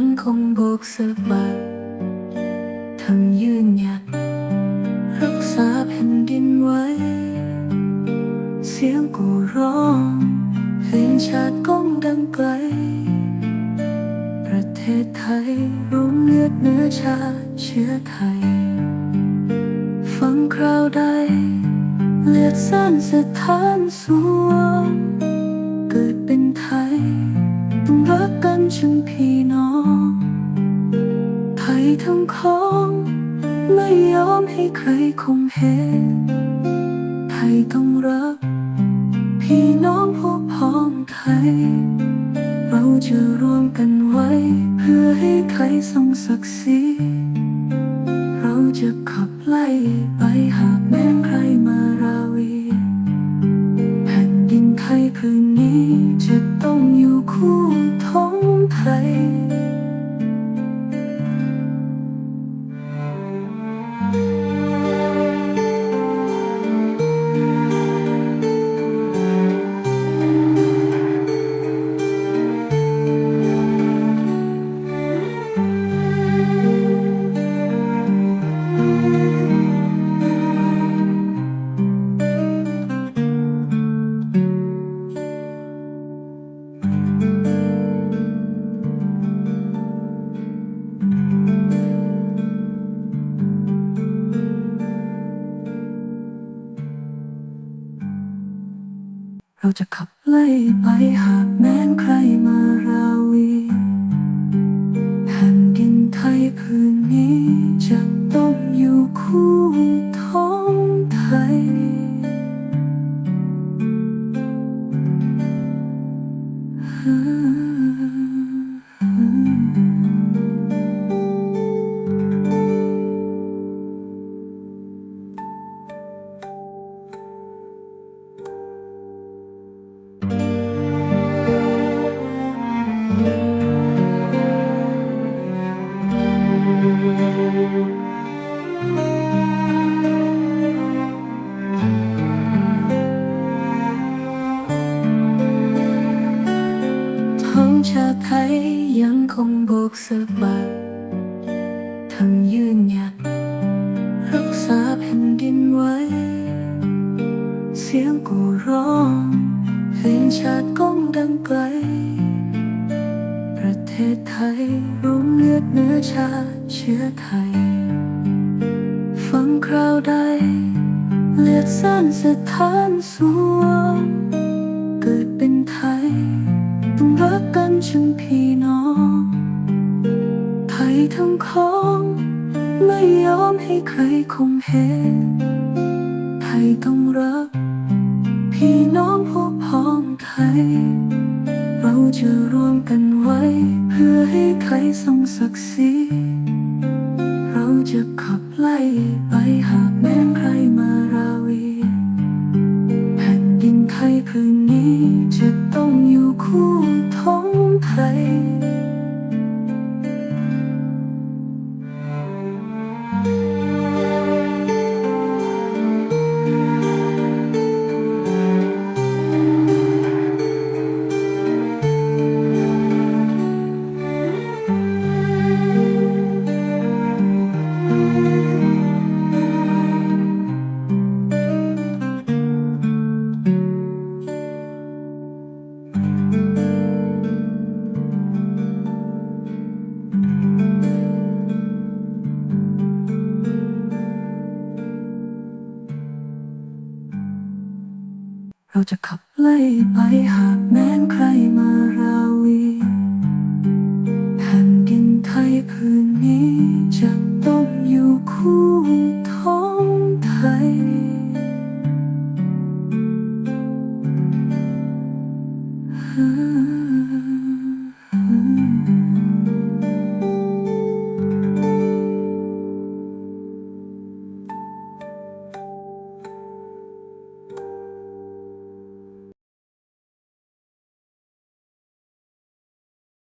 ยยังคงโบกสะบัดทำยืนหยัด รักษาแผ่นดินไว้ เสียงกูร้องเพลงชาติก้องดังไกล ประเทศไทยร่วมเลือดเนื้อชาเชื้อไทย ฟังคราวใด เลือดสั้นสถานสวง กันฉันพี่น้องไทยทั้งของ ไม่ยอมให้ใครคมเหงไทยต้องรัก พี่น้องพวกพ้องไทย เราจะรวมกันไว้ เพื่อให้ไทยทรงศักดิ์ศรีเราจะขับไล่ เราจะขับไล่ไปหากแม้นใครมาราวี ท้องชาไทยยังคงโบกสะบัดทำยืนหยัดรักษาแผ่นดินไว้ เสียงกูร้องเพลงชาติก้อง ยรวมเลือดเนื้อชาเชื้อไทย ฟังคราวใด เลือดสั้นสถานสวงเกิดเป็นไทย ต้องรักกันฉันพี่น้อง ไทยทั้งของ ไม่ยอมให้ใครคมเหงไทยต้องรัก พี่น้องพวกพ้องไทย เราจะรวมกันไว้ พื่อให้ใครทรงศักดิ์ศรีเราจะขับไล่ไปหากแม้นใคร เราจะขับไล่ไปหากแม้นใครมาราวีแผ่นดินไทยพื้นนี้จะต้องอยู่คู่ท้องไทย Ah